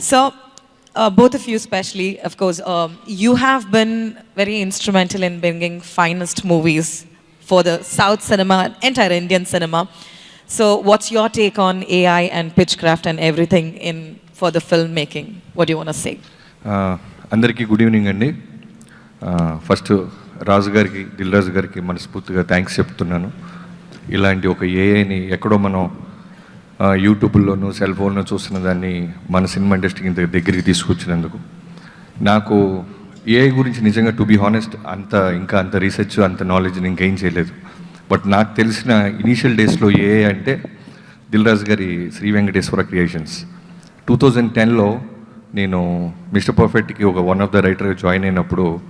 So, uh, both of you, especially, of course, um, you have been very instrumental in bringing finest movies for the South cinema, entire Indian cinema. So, what's your take on AI and pitchcraft and everything in for the filmmaking? What do you want to say? ఆ, అందరికీ good evening అండి first Raju గారికి దిల్రాజు గారికి మనస్ఫూర్తిగా thanks చెప్తున్నాను ఇలాంటి ఒక ఏఐని ఎక్కడో మనం యూట్యూబ్లోనూ సెల్ ఫోన్లో చూస్తున్న దాన్ని మన సినిమా ఇండస్ట్రీకి ఇంత దగ్గరికి తీసుకొచ్చినందుకు. నాకు ఏఐ గురించి నిజంగా టు బి హానెస్ట్ అంత ఇంకా అంత రీసెర్చ్ అంత నాలెడ్జ్ ఇంకేం చేయలేదు. బట్ నాకు తెలిసిన ఇనీషియల్ డేస్లో ఏఐ అంటే దిల్రాజ్ గారి Sri Venkateswara creations two thousand టెన్లో నేను మిస్టర్ పర్ఫెక్ట్కి ఒక వన్ ఆఫ్ ద రైటర్గా జాయిన్ అయినప్పుడు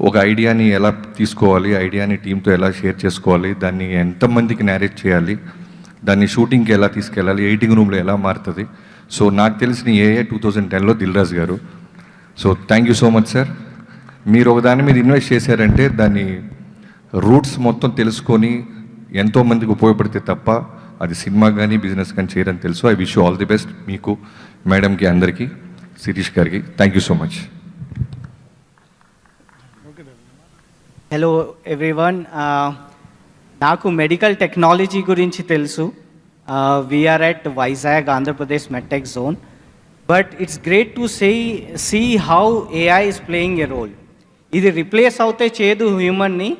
ఒక ఐడియాని ఎలా తీసుకోవాలి ఐడియాని టీంతో ఎలా షేర్ చేసుకోవాలి దాన్ని ఎంతమందికి నేరేట్ చేయాలి దాన్ని షూటింగ్కి ఎలా తీసుకెళ్ళాలి ఎయిటింగ్ రూమ్లో ఎలా మారుతుంది. సో నాకు తెలిసిన ఏఏ టూ థౌజండ్ టెన్లో దిల్రాజ్ గారు. So thank you so much sir మీరు ఒక దాని మీద ఇన్వెస్ట్ చేశారంటే దాన్ని రూట్స్ మొత్తం తెలుసుకొని ఎంతో మందికి ఉపయోగపడితే తప్ప అది సినిమా కానీ బిజినెస్ కానీ చేయరని తెలుసు. I wish all the best మీకు మేడంకి అందరికీ శిరీష్ గారికి. Thank you so much hello everyone నాకు మెడికల్ టెక్నాలజీ గురించి తెలుసు we're at Vizag Andhra Pradesh medtech zone but it's great to say see how AI is playing a role ఇది replace అవుతే చేయదు హ్యూమన్ని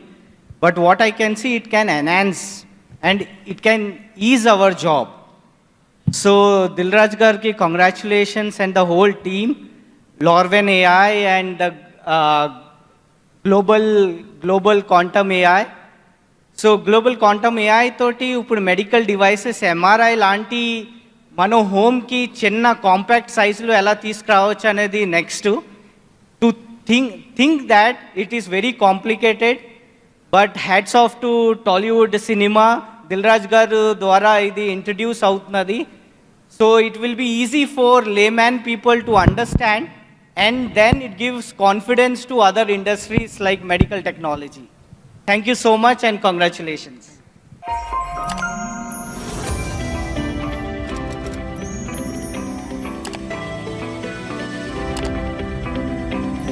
but what I can see it can enhance and it can ease our job so Dilraj గారికి congratulations and the whole team Larven AI and the global global quantum AI so global quantum AI తోటి ఇప్పుడు medical devices MRI లాంటి మన హోమ్కి చిన్న compact సైజులో ఎలా తీసుకురావచ్చు అనేది next to think think that it is very complicated but hats off to Tollywood cinema Dilraj గారు ద్వారా ఇది ఇంట్రడ్యూస్ అవుతున్నది so it will be easy for layman people to understand and then it gives confidence to other industries like medical technology Thank you so much and congratulations.